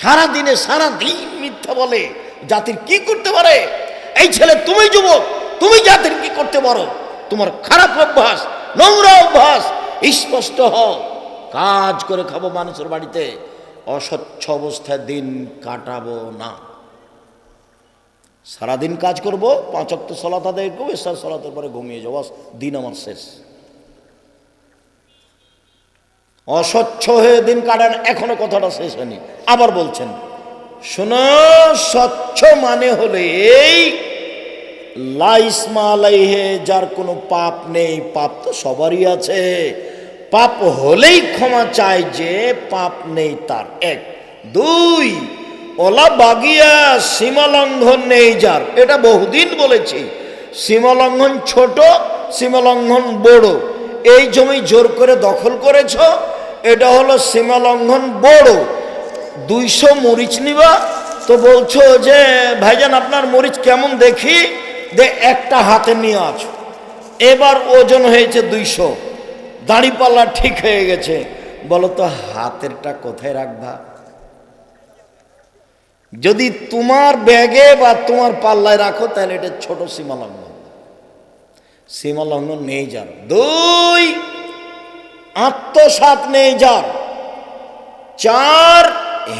সারা দিনে সারা দিন মিথ্যা বলে। জাতির কি করতে পারে? এই ছেলে, তুমি যুবক, তুমি জাতির কি করতে পারো? তোমার খারাপ অভ্যাস, নোংরা অভ্যাস, স্পষ্ট হও। কাজ করে খাব মানুষের বাড়িতে, অস্বচ্ছ অবস্থায় দিন কাটাবো না। সারাদিন কাজ করব, পাঁচ অক্ট সলাত আদায় এসার সলাতের পরে ঘুমিয়ে যাব দিন আমার শেষ। অস্বচ্ছ হয়ে দিন কাটান, এখনও কথাটা শেষ হয়নি। আবার বলছেন, শোনো, স্বচ্ছ মানে হলে এই লাইসমা আলাইহে, যার কোনো পাপ নেই, পাপ তো সবারই আছে। পাপ হলেই ক্ষমা চায় যে পাপ নেই তার এক। দুই, ওলা বাগিয়া সীমালঙ্ঘন নেই যার। এটা বহুদিন বলেছি। সীমালঙ্ঘন ছোট, সীমালঙ্ঘন বড়। এই জমি জোর করে দখল করেছ এটা হলো সীমালঙ্ঘন বড়। দুইশো মরিচ নিবা, তো বলছো যে, ভাইজান, আপনার মরিচ কেমন দেখি? দে, একটা হাতে নিয়ে আছো। এবার ওজন হয়েছে দুইশো। দাঁড়িপাল্লা ঠিক হয়ে গেছে। বলো তো, হাতেরটা কোথায় রাখবা? যদি তোমার ব্যাগে বা তোমার পাল্লায় রাখো, তাহলে এটা ছোট সীমা লঙ্ঘন। সীমা লঙ্ঘন নেই যার দুই আত্মসাত নেই যার, চার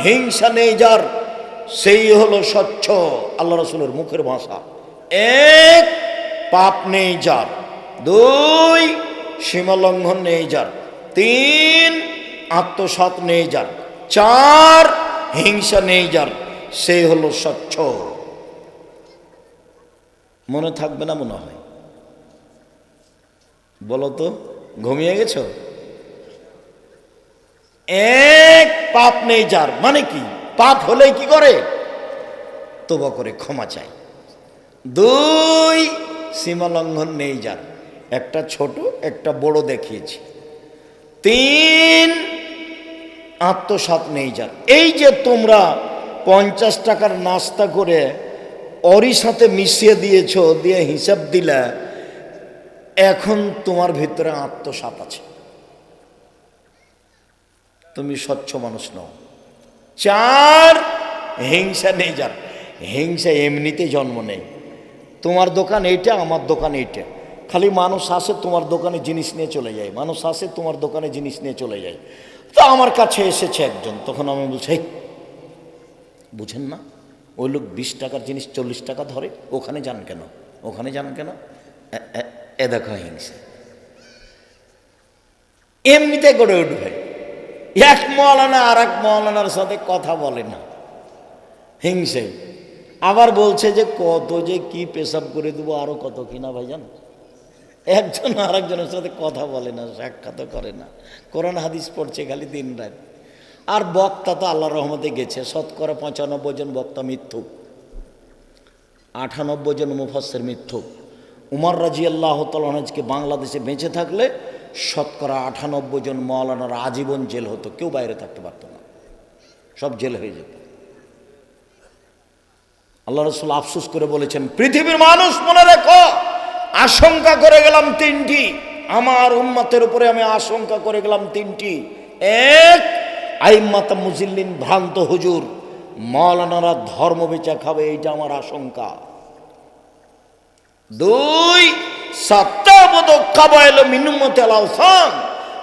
হিংসা নেই যার, সেই হলো স্বচ্ছ আল্লাহ রসুলের মুখের ভাষা। এক, পাপ নেই যার। দুই, সীমালঙ্ঘন নেই যার। তিন, আত্মসাত নেই যার। চার, হিংসা নেই যার। সেই হলো স্বচ্ছ। মনে থাকবে না মনে হয়। বলো তো, ঘুমিয়ে গেছো? এক পাপ নেই যার। মানে কি? পাপ হলে কি করে? তোবা করে ক্ষমা চাই দুই সীমা লঙ্ঘন নেই যার। একটা ছোট, একটা বড় দেখিয়েছি। তিন আত্মসাত নেই যার। এই যে তোমরা পঞ্চাশ টাকার নাস্তা করে অরি সাথে মিশিয়ে দিয়েছ, দিয়ে হিসাব দিলা, এখন তোমার ভিতরে আত্মসাত আছে। তুমি স্বচ্ছ মানুষ নও। চার, হিংসা নেই যার। হিংসা এমনিতে জন্ম নেই। তোমার দোকান এইটা, আমার দোকান এইটা। খালি মানুষ আসে তোমার দোকানে জিনিস নিয়ে চলে যায়। মানুষ আসে তোমার দোকানে জিনিস নিয়ে চলে যায়। তো আমার কাছে এসেছে একজন, তখন আমি বলছি বুঝেন না, ওই লোক বিশ টাকার জিনিস চল্লিশ টাকা ধরে, ওখানে যান কেন? ওখানে যান কেন? এ- দেখো হিংসা। এমনিতে গড়ে উঠবে। এক মৌলানা আর এক মৌলানার সাথে কথা বলে না। হিংসে। আবার বলছে যে, কত যে কি পেশাব করে দেবো, আরও কত কিনা ভাইজান একজন আর একজনের সাথে কথা বলে না সাক্ষাৎ করে না। কোরআন হাদিস পড়ছে খালি দিন রাত। আর বক্তা তো আল্লাহ রহমতে গেছে। শতকরা পঁচানব্বই জন বক্তা মিথ্যুক আটানব্বই জন মুফাসের মিথ্যুক উমর রাজি আল্লাহ তালকে বাংলাদেশে বেঁচে থাকলে শতকরা আটানব্বই জন মৌলানার আজীবন জেল হতো, কেউ বাইরে থাকতে পারতো না। সব জেল হয়ে যেত। আল্লাহ রসুল আফসোস করে বলেছেন, পৃথিবীর মানুষ মনে রেখো, আশঙ্কা করে গেলাম তিনটি। আমার উম্মতের উপরে আমি আশঙ্কা করে গেলাম তিনটি। এক, আইম্মাতা মুজিল্লিন ভ্রান্ত হুজুর। মৌলানারা ধর্ম বেচা খাবে, এইটা আমার আশঙ্কা। দুই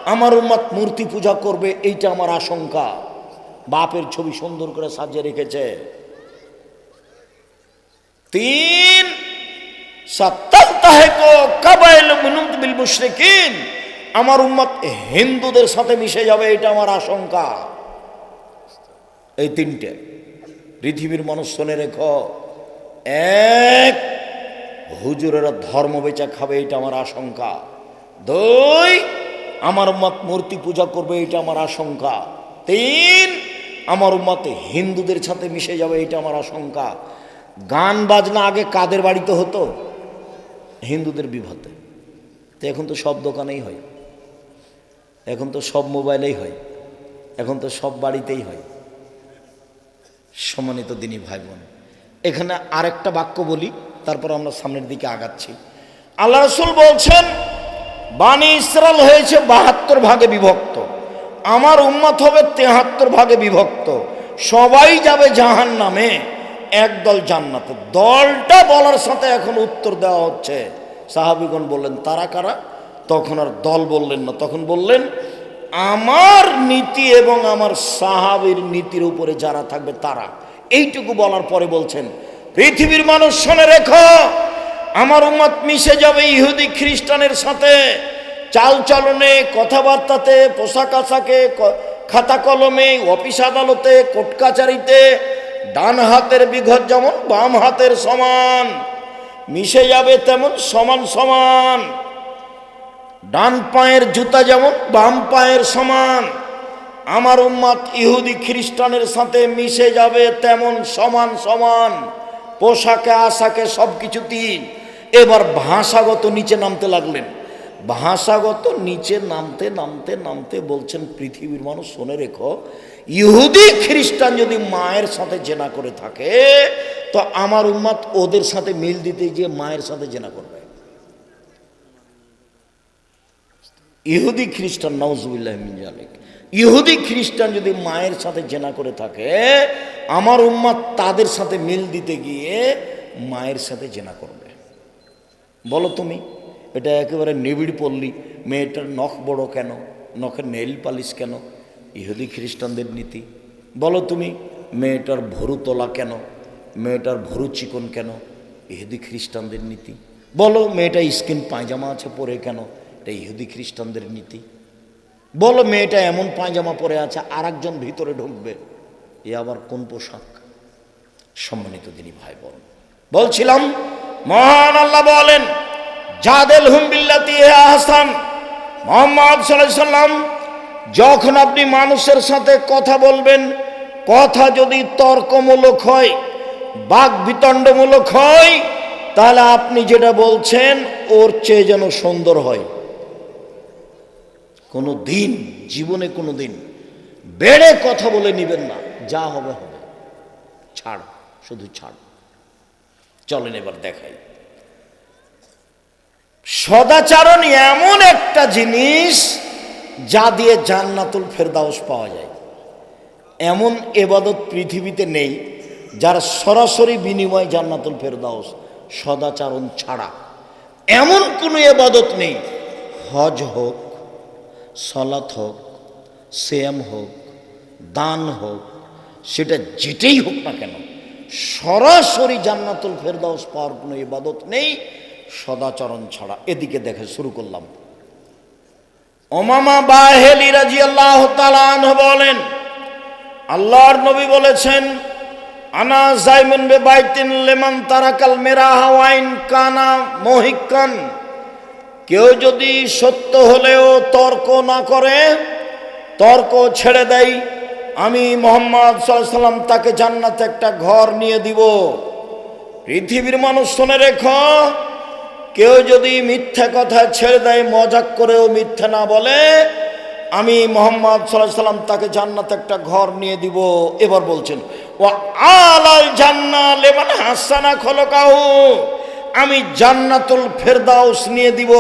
আমার উম্মত মূর্তি পূজা করবে, এইটা আমার আশঙ্কা। বাপের ছবি সুন্দর করে সাজিয়ে রেখেছে। তিন আমার উম্মত হিন্দুদের সাথে মিশে যাবে এটা আমার আশঙ্কা। এই তিনটে, পৃথিবীর মানুষ শুনে রেখো। এক হুজুরেরা ধর্ম বেচা খাবে, এটা আমার আশঙ্কা। দুই, আমার মত মূর্তি পূজা করবে, এটা আমার আশঙ্কা। তিন, আমার মতে হিন্দুদের সাথে মিশে যাবে, এটা আমার আশঙ্কা। গান বাজনা আগে কাদের বাড়িতে হতো? হিন্দুদের বিভাতে। তো এখন তো সব দোকানেই হয়। এখন তো সব মোবাইলেই হয়। এখন তো সব বাড়িতেই হয়। সম্মানিত দিনী ভাই বোন এখানে আরেকটা বাক্য বলি। তারপর আমরা সামনের দিকে আগাচ্ছি। আল্লাহ রসুল বলছেন বাণী ইসরাল হয়েছে বাহাত্তর ভাগে বিভক্ত। আমার উম্মত হবে তেহাত্তর ভাগে বিভক্ত। সবাই যাবে জাহান নামে একদল জান্নাতে। দলটা বলার সাথে এখন উত্তর দেওয়া হচ্ছে। সাহাবিগণ বললেন, তারা কারা? তখন আর দল বললেন না। তখন বললেন, আমার নীতি এবং আমার সাহাবির নীতির উপরে যারা থাকবে তারা। এইটুকু বলার পরে বলছেন পৃথিবীর মানুষ শোনে রেখো, আমার উম্মত মিশে যাবে ইহুদি খ্রিস্টানের সাথে। চালচলনে কথাবার্তাতে, পোশাক আশাকে খাতা কলমে, অফিস আদালতে, কোর্ট কাচারিতে, ডান হাতের বিঘত যেমন, বাম হাতের সমান। মিশে যাবে তেমন, সমান সমান। ডান পায়ের জুতা যেমন, বাম পায়ের সমান। আমার উম্মাদ ইহুদি খ্রিস্টানের সাথে মিশে যাবে তেমন, সমান সমান। পোশাকে, আশাকে সব কিছুতেই এবার ভাষাগত নিচে নামতে লাগলেন। ভাষাগত নিচে নামতে নামতে নামতে বলছেন পৃথিবীর মানুষ, শুনে রেখো, ইহুদি, খ্রিস্টান যদি মায়ের সাথে জেনা করে থাকে, তো আমার উম্মাদ ওদের সাথে মিল দিতে গিয়ে মায়ের সাথে জেনা করবে। ইহুদি, খ্রিস্টান মিন জালিক। ইহুদি খ্রিস্টান যদি মায়ের সাথে জেনা করে থাকে, আমার উম্মাদ তাদের সাথে মিল দিতে গিয়ে মায়ের সাথে জেনা করবে। বলো তুমি, এটা একেবারে নিবিড় পল্লী, মেয়েটার নখ বড় কেন? নখের নেল পালিশ কেন? ইহুদি খ্রিস্টানদের নীতি। বলো তুমি, মেয়েটার ভরু তোলা কেন? মেয়েটার ভরু চিকন কেন? ইহুদি খ্রিস্টানদের নীতি। বলো, মেয়েটা স্কিন পায়জামা আছে পরে কেন? এটা ইহুদি খ্রিস্টানদের নীতি। বলো, মেয়েটা এমন পায়জামা পরে আছে আর একজন ভিতরে ঢুকবে। এ আবার কোন পোশাক? সম্মানিত তিনি ভাই বোন বলছিলাম, মহান আল্লাহ বলেন, জাদেল হুম বিল্লাতি হে আহসান। মোহাম্মদ সাল্লাম যখন আপনি মানুষের সাথে কথা বলবেন, কথা যদি তর্কমূলক হয় বাক বিতণ্ডমূলক হয়, তাহলে আপনি যেটা বলছেন, ওর চেয়ে যেন সুন্দর হয়। কোনো দিন, জীবনে কোনো দিন বেড়ে কথা বলে নিবেন না। যা হবে হবে। ছাড়, শুধু ছাড়। চলেন এবার দেখাই। সদাচারণ এমন একটা জিনিস যা দিয়ে জান্নাতুল ফেরদাউস পাওয়া যায়। এমন এবাদত পৃথিবীতে নেই যার সরাসরি বিনিময় জান্নাতুল ফেরদাউস সদাচারণ ছাড়া। এমন কোনো এবাদত নেই। হজ হোক সলাত হোক সেম হোক, দান হোক, সেটা যেটাই হোক না কেন, সরাসরি জান্নাতুল ফেরদাউস পাওয়ার কোনো ইবাদত নেই, সদাচরণ ছাড়া। এদিকে দেখে শুরু করলাম। ওমামা বাহেলি রাজি আল্লাহ বলেন, আল্লাহর নবী বলেছেন, আনা জাইমুন বে বাইতিন লেমান তারাকাল মেরা হাওয়াইন কানা মহিকান কেউ যদি সত্য হলেও তর্ক না করে, তর্ক ছেড়ে দেয় আমি মোহাম্মদ সাল্লাম তাকে জান্নাতে একটা ঘর নিয়ে দিব। পৃথিবীর মানুষ শুনে রেখ, কেউ যদি মিথ্যা কথা ছেড়ে দেয়, মজাক করেও মিথ্যা না বলে, আমি মোহাম্মদ সাল্লাম তাকে জান্নাতে একটা ঘর নিয়ে দিব। এবার বলছেন ও আলাল জান্না লেমান হাসানা খলকাহু। আমি জান্নাতুল ফেরদাউস নিয়ে দিব।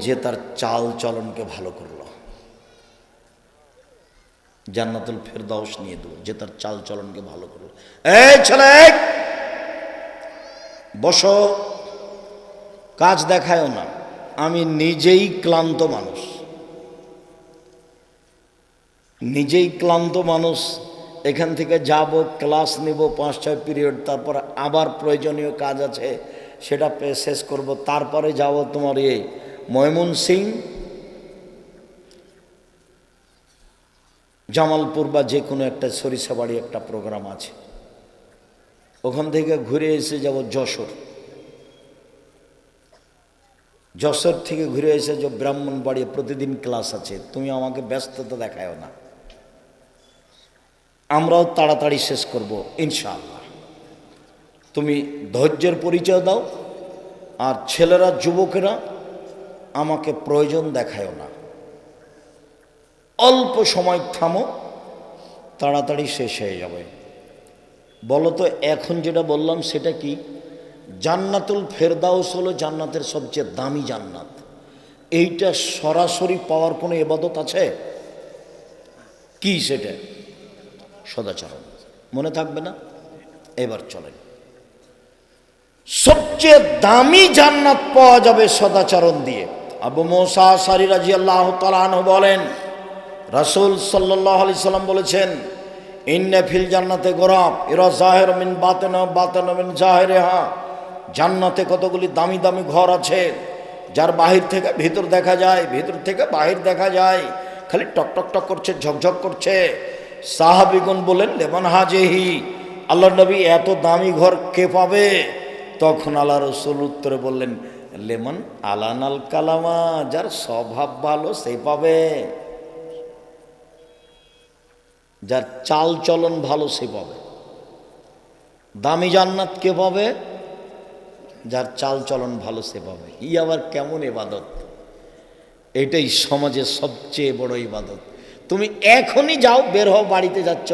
যে তার চাল চলনকে ভালো করল। জান্নাতুল ফেরদাউস নিয়ে দেবো, যে তার চাল চলনকে ভালো করল। এই ছেলে, বসো, কাজ দেখায়ও না। আমি নিজেই ক্লান্ত মানুষ। নিজেই ক্লান্ত মানুষ এখান থেকে যাব, ক্লাস নেব, পাঁচ, ছয় পিরিয়ড, তারপর আবার প্রয়োজনীয় কাজ আছে, সেটা শেষ করব, তারপরে যাব তোমার এই ময়মন সিং, জামালপুর বা যে কোনো একটা সরিষাবাড়ি একটা প্রোগ্রাম আছে। ওখান থেকে ঘুরে এসে যাব যশোর। যশোর থেকে ঘুরে এসে যে ব্রাহ্মণবাড়ি প্রতিদিন ক্লাস আছে, তুমি আমাকে ব্যস্ততা দেখায়ও না। আমরাও তাড়াতাড়ি শেষ করব, ইনশাআল্লাহ। তুমি ধৈর্যের পরিচয় দাও, আর ছেলেরা, যুবকেরা, আমাকে প্রয়োজন দেখায়ও না। অল্প সময় থামো, তাড়াতাড়ি শেষ হয়ে যাবে। বলো তো, এখন যেটা বললাম সেটা কি? জান্নাতুল ফেরদাউস হলো জান্নাতের সবচেয়ে দামি জান্নাত। এইটা সরাসরি পাওয়ার কোনো এবাদত আছে? কি সেটা? সদাচরণ। মনে থাকবে না? এবার চলেন। সবচেয়ে দামি জান্নাত পাওয়া যাবে সদাচরণ দিয়ে। আবু মোসা সারি রাজি আল্লাহ বলেন, রাসুল সাল্লাহ আলি সাল্লাম বলেছেন, ইন্নে ফিল জান্নাতে গোরাম এরা জাহের মিন বাতেন বাতেন মিন জাহেরে হা। জান্নাতে কতগুলি দামি দামি ঘর আছে, যার বাহির থেকে ভিতর দেখা যায়, ভিতর থেকে বাহির দেখা যায়, খালি টক টক টক করছে, ঝকঝক করছে। সাহাবিগুন বলেন লেমন হাজেহি আল্লাহ নবী এত দামি ঘর কে পাবে? তখন আল্লাহ রসুল উত্তরে বললেন, লেমন আলান আল কালামা, যার স্বভাব ভালো সেই পাবে। যার চাল চলন ভালো সে পাবে। দামি জান্নাত কে পাবে? যার চাল চলন ভালো সে পাবে। ই আবার কেমন এবাদত? এটাই সমাজের সবচেয়ে বড় ইবাদত। তুমি এখনই যাও, বের হও, বাড়িতে যাচ্ছ।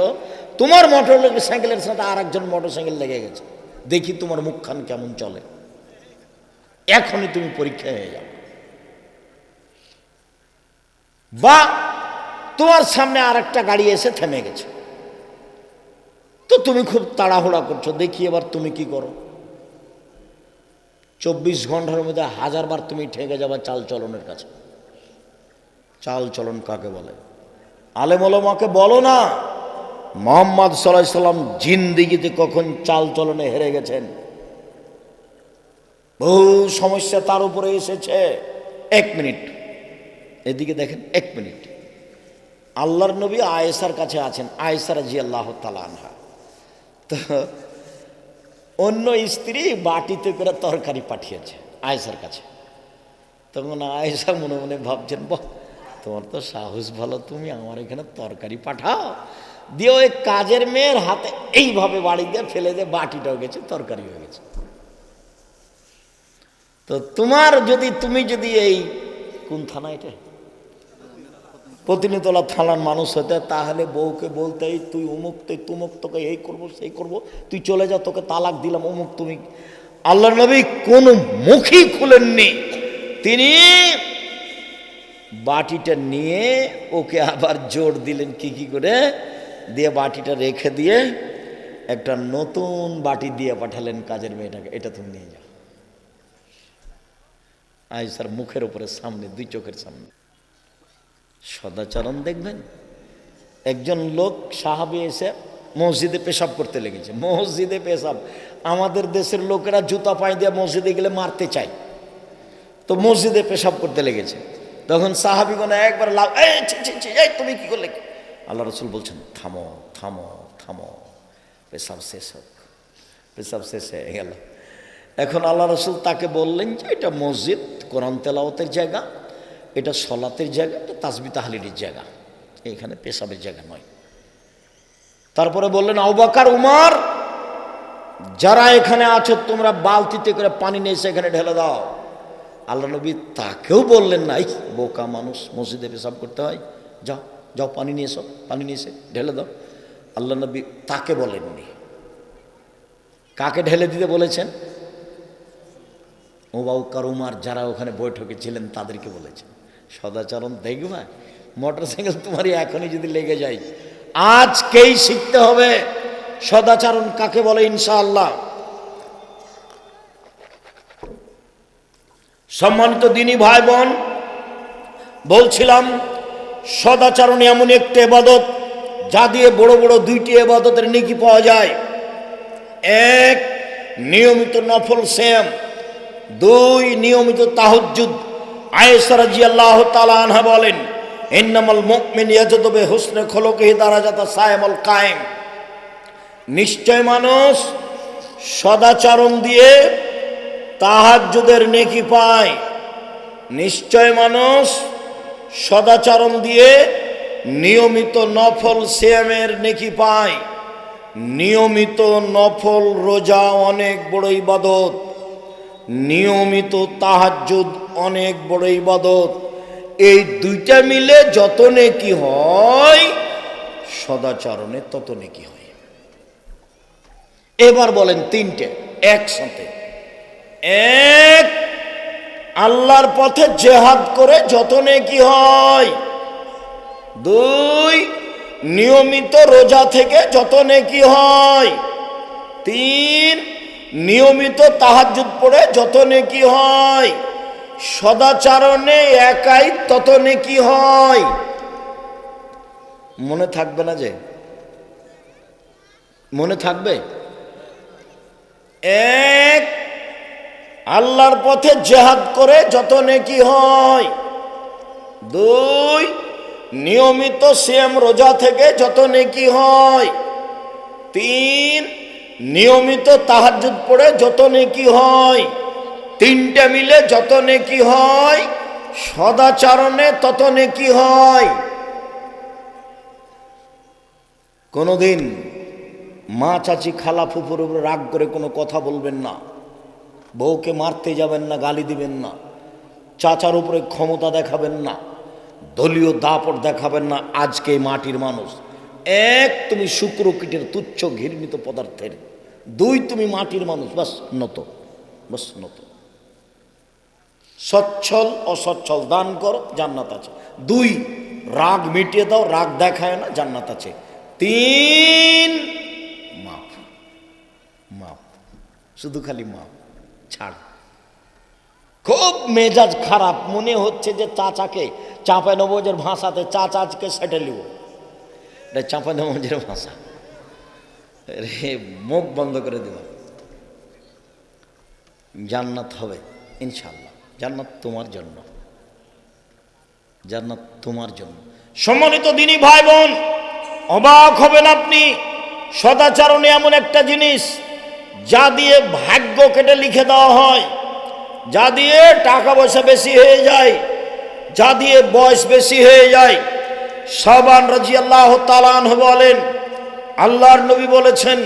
তোমার মোটর সাইকেলের সাথে আর একজন মোটর সাইকেল লেগে গেছে। দেখি তোমার মুখখান কেমন চলে। এখনই তুমি পরীক্ষা হয়ে যাও। বা, তোমার সামনে আর একটা গাড়ি এসে থেমে গেছে। তো তুমি খুব তাড়াহুড়া করছ। দেখি এবার তুমি কি করো। চব্বিশ ঘণ্টার মধ্যে হাজারবার তুমি ঠেকে যাবা চাল চলনের কাছে। চাল চলন কাকে বলে? আলেমলমাকে বলো না, মোহাম্মদ সাল্লাহ সাল্লাম জিন্দিগিতে কখন চাল চলনে হেরে গেছেন? বহু সমস্যা তার উপরে এসেছে। এক মিনিট। এদিকে দেখেন, এক মিনিট। আল্লাহর নবী আয়েসার কাছে আছেন আয়েসার জি আল্লাহ আনহা। তো অন্য স্ত্রী বাটিতে করে তরকারি পাঠিয়েছে আয়েসার কাছে। তখন আয়েসা মনে মনে ভাবছেন, বাহ তোমার তো সাহস ভালো, তুমি আমার এখানে তরকারি পাঠাও। দিয়ে ওই কাজের মেয়ের হাতে এইভাবে বাড়ি দিয়ে ফেলে দিয়ে বাটিটাও গেছে তরকারি হয়ে গেছে। তো তোমার যদি, তুমি যদি এই, কোন থানা এটা? প্রতিনিতলা থানার মানুষ হতে, তাহলে বউকে বলতে, এই তুই অমুক, তুই তুমুক, তোকে এই করব, সেই করব, তুই চলে যা, তোকে তালাক দিলাম, অমুক তুমি। আল্লাহ নবী কোন মুখই খুলেননি। তিনি বাটিটা নিয়ে ওকে আবার জোর দিলেন কি কি করে? দিয়ে বাটিটা রেখে দিয়ে একটা নতুন বাটি দিয়ে পাঠালেন কাজের মেয়েটাকে, এটা তুমি নিয়ে যাও। আয়সার মুখের উপরে সামনে, দুই চোখের সামনে। সদাচরণ দেখবেন, একজন লোক সাহাবি এসে মসজিদে পেশাব করতে লেগেছে। মসজিদে পেশাব। আমাদের দেশের লোকেরা জুতা পায়ে দিয়ে মসজিদে গেলে মারতে চায়। তো মসজিদে পেশাব করতে লেগেছে। তখন সাহাবিগণ একবার লাভ এই ছি, ছি, ছি, এই তুমি কি করলে? আল্লাহ রসুল বলছেন থামো থামো থামো। পেশাব শেষ হোক। পেশাব শেষ হয়ে গেল। এখন আল্লাহ রসুল তাকে বললেন যে এটা মসজিদ কোরআন তেলাওতের জায়গা এটা সলাতের জায়গা এটা তাসবি তাহালির জায়গা। এখানে পেশাবের জায়গা নয়। তারপরে বললেন আউবাকার উমার যারা এখানে আছো তোমরা বালতিতে করে পানি নিয়ে এখানে ঢেলে দাও। আল্লাহ নবী তাকেও বললেন নাই বোকা মানুষ, মসজিদে পেশাব করতে হয়। যাও যাও, পানি নিয়ে এসো, পানি নিয়ে এসে ঢেলে দাও। আল্লাহ নবী তাকে বলেননি। কাকে ঢেলে দিতে বলেছেন? ওবাউকার উমার যারা ওখানে বৈঠকে ছিলেন তাদেরকে বলেছেন। সদাচরণ দেখবা মোটর সাইকেল তোমারই এখনই যদি লেগে যায়। আজকেই শিখতে হবে। সদাচরণ কাকে বলে ইনশাআল্লাহ? সম্মানিত দিনী ভাই বোন বলছিলাম, সদাচরণ এমন একটি এবাদত যা দিয়ে বড় বড় দুইটি এবাদতের নিকি পাওয়া যায়। এক, নিয়মিত নফল শ্যাম, দুই, নিয়মিত তাহজ্জুদ। আয়েসারা জি আল্লাহ আনহা বলেন, ইন্নামাল মুমিন ইয়াজদবে হুসনে খলকিহি দারাজাতা সায়েমল কায়েম। নিশ্চয় মানুষ সদাচরণ দিয়ে তাহাজ্জুদের নেকি পায়। নিশ্চয় মানুষ সদাচরণ দিয়ে নিয়মিত নফল সিয়ামের নেকি পায়। নিয়মিত নফল রোজা অনেক বড় ইবাদত। নিয়মিত তাহাজ্জুদ অনেক বড় ইবাদত। এই দুইটা মিলে যত নেকি হয়, সদাচরণে তত নেকি হয়। এবার বলেন তিনটে, একসাথে। এক, আল্লাহর পথে জেহাদ করে যত নেকি হয়। দুই, নিয়মিত রোজা থেকে যত নেকি হয়। তিন, নিয়মিত তাহাজ্জুদ পড়ে যত নেকি হয়। সদাচারণে একাই তত নেকি হয়। মনে থাকবে না যে? মনে থাকবে? এক আল্লাহর পথে জেহাদ করে যত নেকি হয়। দুই, নিয়মিত সিএম রোজা থেকে যত নেকি হয়। তিন, নিয়মিত তাহাজ্জুদ পড়ে যত নেকি হয়। তিনটে মিলে যত নেকি হয়, সদাচারণে তত নেকি হয়। কোনোদিন মা চাচি খালা ফুফুর উপরে রাগ করে কোনো কথা বলবেন না। বউকে মারতে যাবেন না, গালি দিবেন না, চাচার উপরে ক্ষমতা দেখাবেন না, দলীয় দাপট দেখাবেন না, আজকে মাটির মানুষ। এক, তুমি শুক্র কীটের তুচ্ছ ঘৃণিত পদার্থের, দুই, তুমি মাটির মানুষ, বাস নত বাস নত। সচ্ছল, অসচ্ছল, দান করো, জান্নাত আছে। দুই, রাগ মিটিয়ে দাও, রাগ দেখায় না, জান্নাত আছে। তিন মাপ মাপ শুধু খালি মাপ ছাড়। খুব মেজাজ খারাপ, মনে হচ্ছে যে চাচাকে চাঁপাই নবজের ভাষাতে চাচা আজকে সেটে লিব এটা চাঁপাই নবজের ভাষা। রে, মুখ বন্ধ করে দেব জান্নাত হবে ইনশাল্লাহ জান্নাত তোমার জন্য। জান্নাত তোমার জন্য। সম্মানিত দিনী ভাই বোন, অবাক হবেন আপনি। সদাচারণে এমন একটা জিনিস। যা দিয়ে ভাগ্য কেটে লিখে দেওয়া হয়, যা দিয়ে টাকা পয়সা বেশি হয়ে যায়, যা দিয়ে বয়স বেশি হয়ে যায়। সাবান রাজি আল্লাহ তালান বলেন, আল্লাহর নবী বলেছেন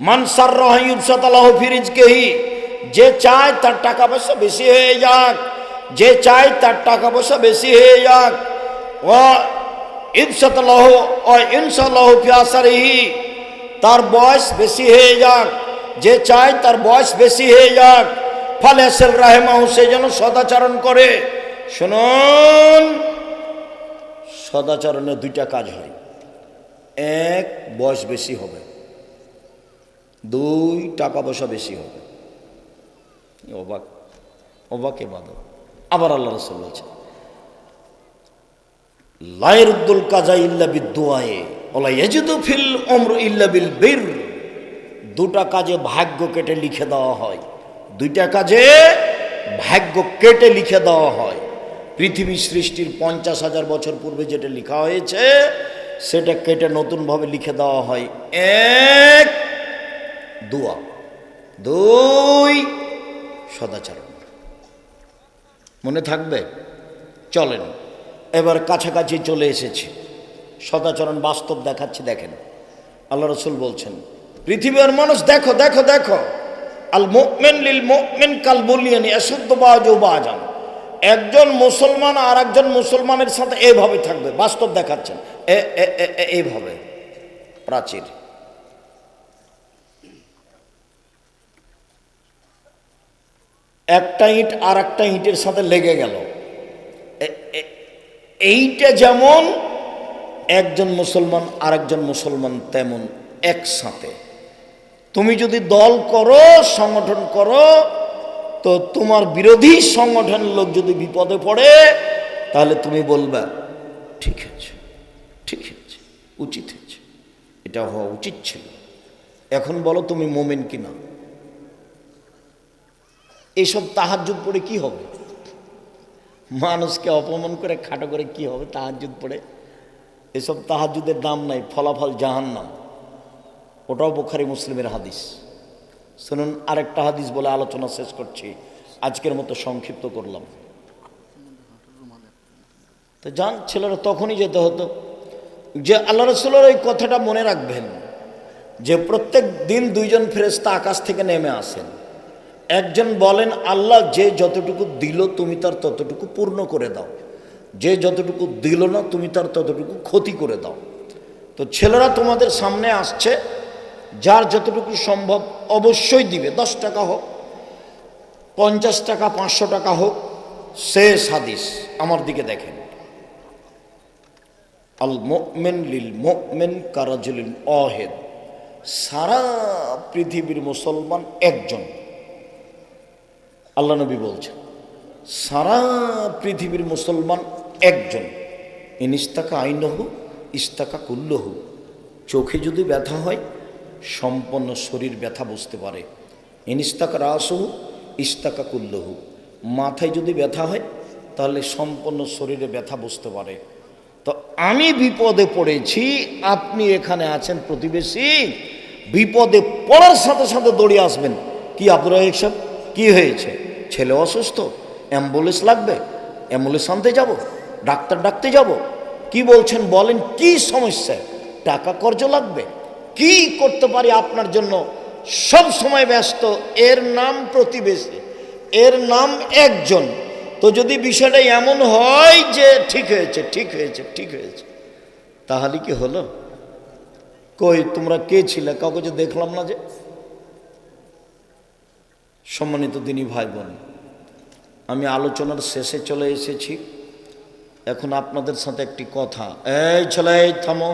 মানসার রহিউসাতালাহ ফিরিজকেহি, যে চায় তার টাকা পয়সা বেশি হয়ে যাক, যে চায় তার টাকা পয়সা বেশি হয়ে যাক ও ইবসাতালাহ ও ইনসাল্লাহ ফিয়াসারিহি তার বয়স বেশি হয়ে যাক। যে চায় তার বয়স বেশি হয়ে যাক। ফলে সেল রাহেমাহু সে যেন সদাচরণ করে। শুনুন সদাচরণে দুইটা কাজ হয়। এক, বয়স বেশি হবে। দুই টাকা পয়সা বেশি হবে। অবাক অবাক এবাদত আবার আল্লাহ রসুল বলছে লাইরুদ্দুল কাজা ইল্লা বিদুয়ায়ে ফিল বিল দুটা কাজে ভাগ্য কেটে লিখে দেওয়া হয়। দুইটা কাজে ভাগ্য কেটে লিখে দেওয়া হয়। পৃথিবী সৃষ্টির পঞ্চাশ হাজার বছর পূর্বে যেটা লেখা হয়েছে, সেটা কেটে নতুনভাবে লিখে দেওয়া হয়। এক, দুয়া। দুই, সদাচরণ। মনে থাকবে? চলেন। এবার কাছাকাছি চলে এসেছি। সদাচরণ বাস্তব দেখাচ্ছি, দেখেন। আল্লাহ রসুল বলছেন, পৃথিবীর মানুষ, দেখো দেখো দেখো আল মোকমেন লিল মোকমেন কাল বলিয়ানি অশুদ্ধ বাজো বাজান একজন মুসলমান আর একজন মুসলমানের সাথে এভাবে থাকবে, বাস্তব দেখাচ্ছেন। এইভাবে প্রাচীর। একটা ইঁট আর একটা ইঁটের সাথে লেগে গেল। এইটা যেমন একজন মুসলমান আর একজন মুসলমান তেমন একসাথে। তুমি যদি দল করো, সংগঠন করো, তো তোমার বিরোধী সংগঠনের লোক যদি বিপদে পড়ে, তাহলে তুমি বলবে, ঠিক আছে ঠিক আছে, উচিত হয়েছে। এটা হওয়া উচিত ছিল। এখন বলো তুমি মোমেন কিনা? এইসব তাহাজ্জুদ পড়ে কি হবে? মানুষকে অপমান করে খাটো করে কি হবে তাহাজ্জুদ পড়ে? এসব তাহাজ্জুদের দাম নাই, ফলাফল জাহান্নাম। ওটাও বোখারি মুসলিমের হাদিস। শুনুন, আরেকটা হাদিস বলে আলোচনা শেষ করছি। আজকের মতো সংক্ষিপ্ত করলাম। তো যান, ছেলেরা তখনই যেতে হতো যে আল্লাহ রসুলের ওই কথাটা মনে রাখবেন যে প্রত্যেক দিন দুইজন ফেরেস্তা আকাশ থেকে নেমে আসেন। একজন বলেন, আল্লাহ যে যতটুকু দিল তুমি তার ততটুকু পূর্ণ করে দাও। যে যতটুকু দিল না, তুমি তার ততটুকু ক্ষতি করে দাও। তো ছেলেরা তোমাদের সামনে আসছে, যার যতটুকু সম্ভব অবশ্যই দিবে। দশ টাকা হোক, পঞ্চাশ টাকা, পাঁচশো টাকা হোক শেষ হাদিস আমার দিকে দেখেন। আল মোমেন লিল মোমেন কারাজুলিন অহেদ। সারা পৃথিবীর মুসলমান একজন। আল্লাহ নবী বলছেন, সারা পৃথিবীর মুসলমান একজন। ইনিস্তাকা আইনহু ইস্তাকা কুল্লহু। চোখে যদি ব্যথা হয়, সম্পন্ন শরীর ব্যথা বুঝতে পারে। ইনিস্তাকা রাসহু ইস্তাকা কুল্লহু। মাথায় যদি ব্যথা হয়, তাহলে সম্পন্ন শরীরে ব্যথা বুঝতে পারে। তো আমি বিপদে পড়েছি, আপনি এখানে আছেন প্রতিবেশী, বিপদে পড়ার সাথে সাথে দৌড়ে আসবেন। কি আব্দুর রাহিক সাহেব? কি হয়েছে? ছেলে অসুস্থ? অ্যাম্বুলেন্স লাগবে? অ্যাম্বুলেন্স আনতে যাব? ডাক্তার ডাকতে যাব। কি বলছেন বলেন, কি সমস্যা? টাকা কর্জ লাগবে। কি করতে পারি আপনার জন্য? সব সময় ব্যস্ত। এর নাম প্রতিবেশী। এর নাম একজন। তো যদি বিষয়টা এমন হয় যে ঠিক হয়েছে ঠিক হয়েছে ঠিক হয়েছে, তাহলে কি হলো? কই, তোমরা কে ছিলে? কাউকে যে দেখলাম না যে? সম্মানিত দিনী ভাই বোন আমি আলোচনার শেষে চলে এসেছি। এখন আপনাদের সাথে একটি কথা। এই ছেলে থামো।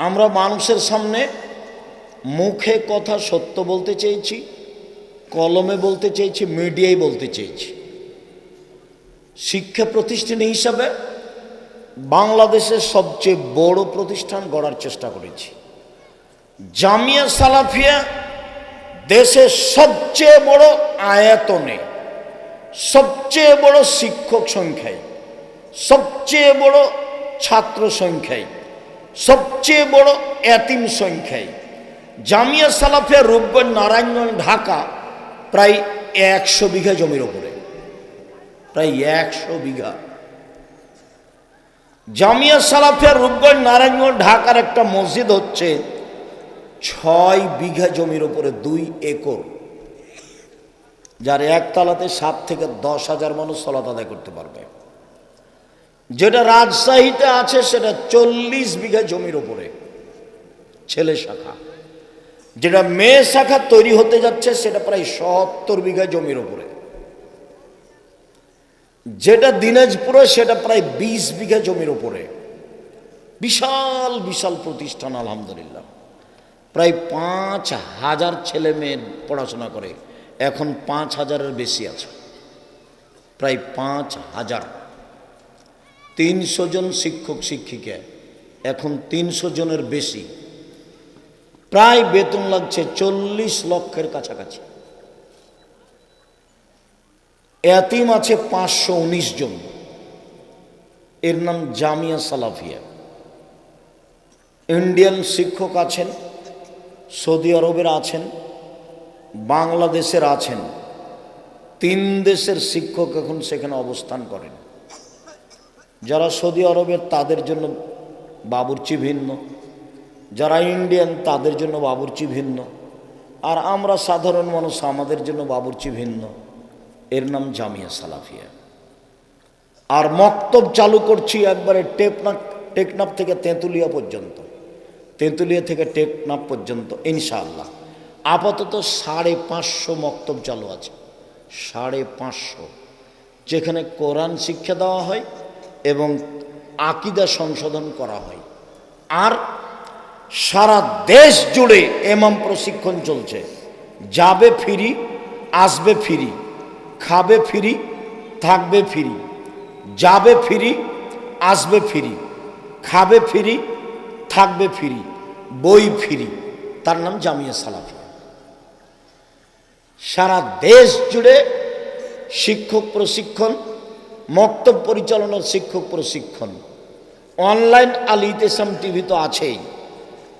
আমরা মানুষের সামনে মুখে কথা সত্য বলতে চেয়েছি, কলমে বলতে চেয়েছি, মিডিয়ায় বলতে চেয়েছি। শিক্ষা প্রতিষ্ঠান হিসাবে বাংলাদেশের সবচেয়ে বড় প্রতিষ্ঠান গড়ার চেষ্টা করেছি। জামিয়া সালাফিয়া দেশের সবচেয়ে বড় আয়তনে সবচেয়ে বড় শিক্ষক সংখ্যায় সবচেয়ে বড় ছাত্র সংখ্যায় সবচেয়ে বড় এতিম সংখ্যায় জামিয়া সালাফিয়া রূপগঞ্জ নারায়ণগঞ্জ ঢাকা প্রায় একশো বিঘা জমির ওপরে। প্রায় একশো বিঘা। জামিয়া সালাফিয়া রূপগঞ্জ নারায়ণগঞ্জ ঢাকার একটা মসজিদ হচ্ছে ছয় বিঘা জমির ওপরে দুই একর। যার একতলাতে সাত থেকে দশ হাজার মানুষ সলাত আদায় করতে পারবে। যেটা রাজশাহীতে আছে, সেটা চল্লিশ বিঘা জমির ওপরে। ছেলে শাখা। যেটা মেয়ে শাখা তৈরি হতে যাচ্ছে, সেটা প্রায় সত্তর বিঘা জমির ওপরে। যেটা দিনাজপুরে, সেটা প্রায় বিশ বিঘা জমির ওপরে। বিশাল বিশাল প্রতিষ্ঠান, আলহামদুলিল্লাহ। প্রায় পাঁচ হাজার ছেলে মেয়ে পড়াশোনা করে। এখন পাঁচ হাজারের বেশি আছে। প্রায় পাঁচ হাজার। তিনশো জন শিক্ষক, শিক্ষিকা, এখন তিনশো জনের বেশি। প্রায় বেতন লাগছে চল্লিশ লক্ষের কাছাকাছি। এতিম আছে পাঁচশো উনিশ জন। এর নাম জামিয়া সালাফিয়া। ইন্ডিয়ান শিক্ষক আছেন, সৌদি আরবের আছেন বাংলাদেশের আছেন, তিন দেশের শিক্ষক এখন সেখানে অবস্থান করেন। যারা সৌদি আরবের তাদের জন্য বাবুর্চি ভিন্ন, যারা ইন্ডিয়ান তাদের জন্য বাবুর্চি ভিন্ন, আর আমরা সাধারণ মানুষ আমাদের জন্য বাবুর্চি ভিন্ন। এর নাম জামিয়া সালাফিয়া। আর মক্তব চালু করছি একবারে টেকনাফ টেকনাফ থেকে তেঁতুলিয়া পর্যন্ত, তেঁতুলিয়া থেকে টেকনাফ পর্যন্ত, ইনশাআল্লাহ। আপাতত সাড়ে পাঁচশো মক্তব চালু আছে। সাড়ে পাঁচশো। যেখানে কোরআন শিক্ষা দেওয়া হয় এবং আকিদা সংশোধন করা হয়। আর সারা দেশ জুড়ে এমাম প্রশিক্ষণ চলছে। যাবে ফিরি, আসবে ফিরি, খাবে ফিরি, থাকবে ফিরি, যাবে ফিরি, আসবে ফিরি, খাবে ফিরি, থাকবে ফিরি, বই ফিরি। তার নাম জামিয়া সালাফি। সারা দেশ জুড়ে শিক্ষক প্রশিক্ষণ, মক্তব পরিচালনার শিক্ষক প্রশিক্ষণ। অনলাইন আল ইতেসাম টিভি তো আছেই।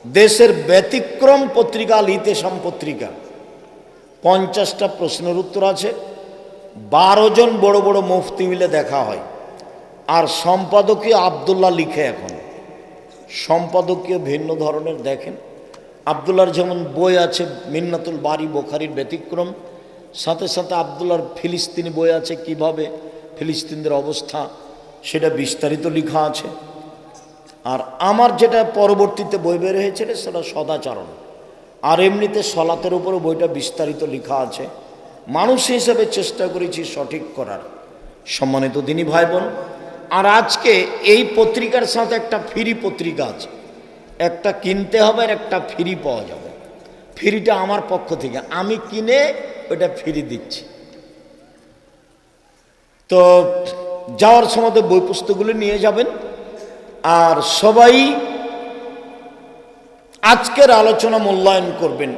দেশের ব্যতিক্রম পত্রিকা আল ইতেসাম পত্রিকা। পঞ্চাশটা প্রশ্নের উত্তর আছে। বারো জন বড় বড় মুফতি মিলে দেখা হয়। আর সম্পাদকীয় আবদুল্লাহ লিখে এখন। সম্পাদকীয় ভিন্ন ধরনের দেখেন। আবদুল্লার যেমন বই আছে মিন্নাতুল বাড়ি বোখারির ব্যতিক্রম, সাথে সাথে আবদুল্লার ফিলিস্তিনি বই আছে কীভাবে ফিলিস্তিনদের অবস্থা, সেটা বিস্তারিত লেখা আছে। আর আমার যেটা পরবর্তীতে বই বের হয়েছে সেটা সদাচরণ। আর এমনিতে সলাতের উপরে বইটা বিস্তারিত লেখা আছে। মানুষ হিসেবে চেষ্টা করেছি সঠিক করার। সম্মানিত দিনী ভাই বোন, আর আজকে এই পত্রিকার সাথে একটা ফ্রি পত্রিকা আছে। একটা কিনতে হবে আর একটা ফ্রি পাওয়া যাবে। ফ্রিটা আমার পক্ষ থেকে। আমি কিনে ওটা ফ্রি দিচ্ছি। তো যাওয়ার সময় বই পুস্তকগুলো নিয়ে যাবেন। আর সবাই আজকের আলোচনা মূল্যায়ন করবেন।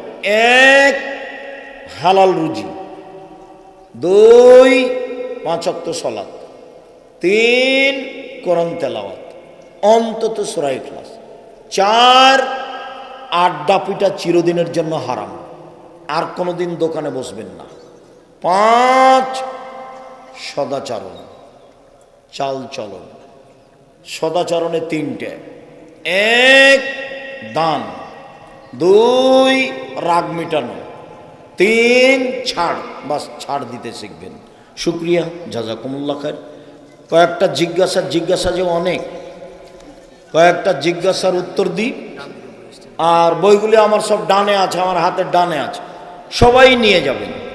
এক হালাল রুজি, দুই পাঁচক্ত সলাত, তিন কোরআন তেলাওয়াত, অন্তত সুরাই ক্লাস চার আড্ডা পিটা চিরদিনের জন্য হারাম। আর কোনোদিন দোকানে বসবেন না। পাঁচ, সদাচরণ। চাল চলন। সদাচরণে তিনটে। এক, দান। দুই, রাগ মিটানো। তিন, ছাড়। বাস, ছাড় দিতে শিখবেন। শুক্রিয়া। জাজাকুমুল্লা খায়ের কয়েকটা জিজ্ঞাসা জিজ্ঞাসা যে অনেক। কয়েকটা জিজ্ঞাসার উত্তর দিই। আর বইগুলি আমার সব ডানে আছে, আমার হাতের ডানে আছে। সবাই নিয়ে যাবেন।